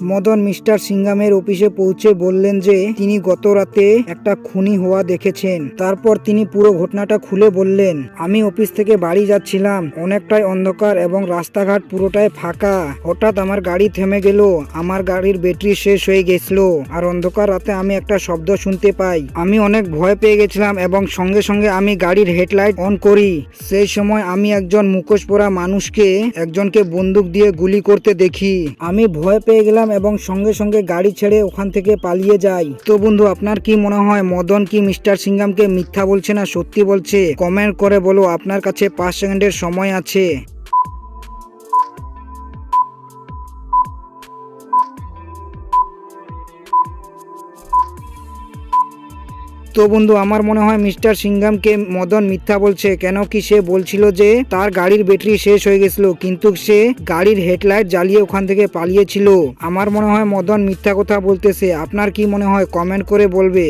Madan mister সিঙ্গামের অফিসে পৌঁছে বললেন যে তিনি গত রাতে একটা খুনি হওয়া দেখেছেন। তারপর তিনি পুরো ঘটনাটা খুলে বললেন, আমি অফিস থেকে বাড়ি যাচ্ছিলাম, অনেকটাই অন্ধকার এবং রাস্তাঘাট পুরোটাই ফাঁকা। হঠাৎ আমার গাড়ি থেমে গেল, আমার গাড়ির ব্যাটারি শেষ হয়ে গেছিল, আর অন্ধকার রাতে আমি একটা শব্দ শুনতে পাই। আমি অনেক ভয় পেয়ে গেছিলাম এবং সঙ্গে সঙ্গে আমি গাড়ির হেডলাইট অন করি। সেই সময় আমি একজন মুখোশ পরা মানুষকে, একজনকে বন্দুক দিয়ে গুলি করতে দেখি। আমি ভয় পেয়ে গেলাম এবং সঙ্গে সঙ্গে গাড়ি ছেড়ে ওখান থেকে পালিয়ে যাই। তো বন্ধু, আপনার কি মনে হয়, মদন কি মিস্টার সিঙ্গামকে মিথ্যা বলছে না সত্যি বলছে? কমেন্ট করে বলো, আপনার কাছে পাঁচ সেকেন্ডের সময় আছে। তো বন্ধু, আমার মনে হয় মিস্টার সিংঘামকে মদন মিথ্যা বলছে। কেন কি সে বলছিল যে তার গাড়ির ব্যাটারি শেষ হয়ে গেছিল, কিন্তু সে গাড়ির হেডলাইট জ্বালিয়ে ওখান থেকে পালিয়েছিল। আমার মনে হয় মদন মিথ্যা কথা বলতেছে। আপনার কি মনে হয় কমেন্ট করে বলবে?